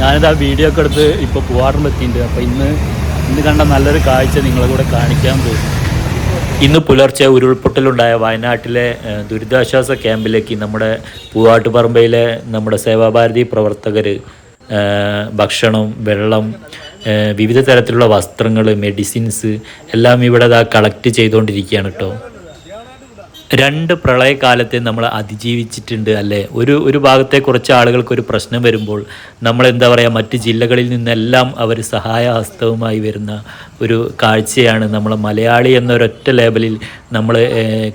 ഞാനിത് ആ വീഡിയോ ഒക്കെ എടുത്ത് ഇപ്പോൾ പൂവാറിലെത്തിയിട്ടുണ്ട് അപ്പോൾ ഇന്ന് ഇന്ന് കണ്ട നല്ലൊരു കാഴ്ച നിങ്ങളെ കൂടെ കാണിക്കാൻ പോകും ഇന്ന് പുലർച്ചെ ഉരുൾപൊട്ടലുണ്ടായ വയനാട്ടിലെ ദുരിതാശ്വാസ ക്യാമ്പിലേക്ക് നമ്മുടെ പൂവാട്ടുപറമ്പയിലെ നമ്മുടെ സേവാഭാരതി പ്രവർത്തകർ ഭക്ഷണം വെള്ളം വിവിധ തരത്തിലുള്ള വസ്ത്രങ്ങൾ മെഡിസിൻസ് എല്ലാം ഇവിടെ കളക്ട് ചെയ്തുകൊണ്ടിരിക്കുകയാണ് കേട്ടോ രണ്ട് പ്രളയകാലത്തെ നമ്മൾ അതിജീവിച്ചിട്ടുണ്ട് അല്ലേ? ഒരു ഒരു ഭാഗത്തെ കുറച്ച് ആളുകൾക്ക് ഒരു പ്രശ്നം വരുമ്പോൾ നമ്മൾ എന്താ പറയുക മറ്റ് ജില്ലകളിൽ നിന്നെല്ലാം അവർ സഹായഹസ്തവുമായി വരുന്ന ഒരു കാഴ്ചയാണ് നമ്മൾ മലയാളി എന്നൊരൊറ്റ ലേബലിൽ നമ്മൾ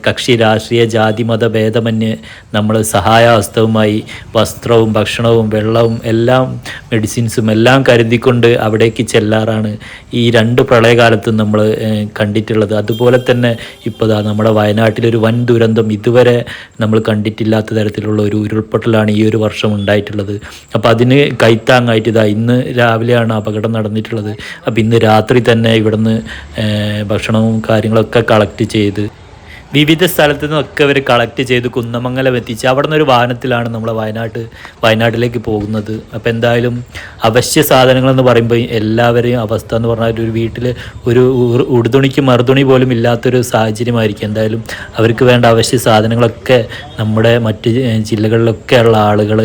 കക്ഷി രാഷ്ട്രീയ ജാതി മത ഭേദമന്യേ നമ്മൾ സഹായഹസ്തവുമായി വസ്ത്രവും ഭക്ഷണവും വെള്ളവും എല്ലാം മെഡിസിൻസും എല്ലാം കരുതിക്കൊണ്ട് അവിടേക്ക് ചെല്ലാറാണ് ഈ രണ്ട് പ്രളയകാലത്തും നമ്മൾ കണ്ടിട്ടുള്ളത്. അതുപോലെ തന്നെ ഇപ്പോൾ നമ്മുടെ വയനാട്ടിലൊരു വൻ ദുരന്തം ഇതുവരെ നമ്മൾ കണ്ടിട്ടില്ലാത്ത തരത്തിലുള്ള ഒരു ഉരുൾപൊട്ടലാണ് ഈ ഒരു വർഷം ഉണ്ടായിട്ടുള്ളത്. അപ്പോൾ അതിന് കൈത്താങ്ങായിട്ട് ഇതാ ഇന്ന് രാവിലെയാണ് അപകടം നടന്നിട്ടുള്ളത്. അപ്പോൾ ഇന്ന് രാത്രി തന്നെ ഇവിടുന്ന് ഭക്ഷണവും കാര്യങ്ങളൊക്കെ കളക്ട് ചെയ്ത് വിവിധ സ്ഥലത്തു നിന്നൊക്കെ അവർ കളക്ട് ചെയ്ത് കുന്നമംഗലം എത്തിച്ച് അവിടെ നിന്നൊരു വാഹനത്തിലാണ് നമ്മൾ വയനാട്ട് വയനാട്ടിലേക്ക് പോകുന്നത്. അപ്പോൾ എന്തായാലും അവശ്യ സാധനങ്ങളെന്ന് പറയുമ്പോൾ എല്ലാവരെയും അവസ്ഥ എന്ന് പറഞ്ഞാൽ ഒരു വീട്ടിൽ ഒരു ഉടുതുണിക്ക് മറുതുണി പോലും ഇല്ലാത്തൊരു സാഹചര്യമായിരിക്കും. എന്തായാലും അവർക്ക് വേണ്ട അവശ്യ സാധനങ്ങളൊക്കെ നമ്മുടെ മറ്റ് ജില്ലകളിലൊക്കെ ഉള്ള ആളുകൾ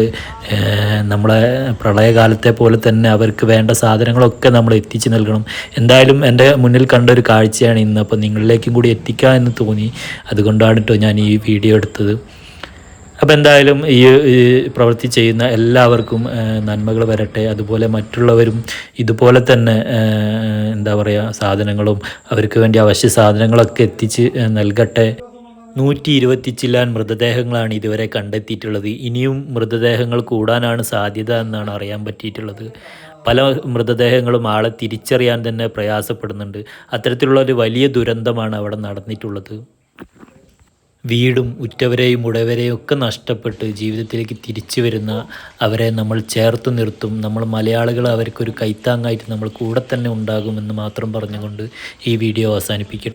നമ്മളെ പ്രളയകാലത്തെ പോലെ തന്നെ അവർക്ക് വേണ്ട സാധനങ്ങളൊക്കെ നമ്മൾ എത്തിച്ചു നൽകണം. എന്തായാലും എന്റെ മുന്നിൽ കണ്ട ഒരു കാഴ്ചയാണ് ഇന്ന്. അപ്പോൾ നിങ്ങളിലേക്കും കൂടി എത്തിക്കാം എന്ന് തോന്നി. അതുകൊണ്ടാണ് കേട്ടോ ഞാൻ ഈ വീഡിയോ എടുത്തത്. അപ്പോൾ എന്തായാലും ഈ പ്രവൃത്തി ചെയ്യുന്ന എല്ലാവർക്കും നന്മകൾ വരട്ടെ. അതുപോലെ മറ്റുള്ളവരും ഇതുപോലെ തന്നെ എന്താ പറയുക സാധനങ്ങളും അവർക്ക് വേണ്ടി അവശ്യ സാധനങ്ങളൊക്കെ എത്തിച്ച് നൽകട്ടെ. നൂറ്റി ഇരുപത്തി ചില്ലാൻ മൃതദേഹങ്ങളാണ് ഇതുവരെ കണ്ടെത്തിയിട്ടുള്ളത്. ഇനിയും മൃതദേഹങ്ങൾ കൂടാനാണ് സാധ്യത എന്നാണ് അറിയാൻ പറ്റിയിട്ടുള്ളത്. പല മൃതദേഹങ്ങളും ആളെ തിരിച്ചറിയാൻ തന്നെ പ്രയാസപ്പെടുന്നുണ്ട്. അത്തരത്തിലുള്ള ഒരു വലിയ ദുരന്തമാണ് അവിടെ നടന്നിട്ടുള്ളത്. വീടും ഉറ്റവരെയും ഉടവരെയും ഒക്കെ നഷ്ടപ്പെട്ട് ജീവിതത്തിലേക്ക് തിരിച്ചു വരുന്ന അവരെ നമ്മൾ ചേർത്ത് നിർത്തും. നമ്മൾ മലയാളികൾ അവർക്കൊരു കൈത്താങ്ങായിട്ട് നമ്മൾ കൂടെ തന്നെ ഉണ്ടാകുമെന്ന് മാത്രം പറഞ്ഞുകൊണ്ട് ഈ വീഡിയോ അവസാനിപ്പിക്കട്ടെ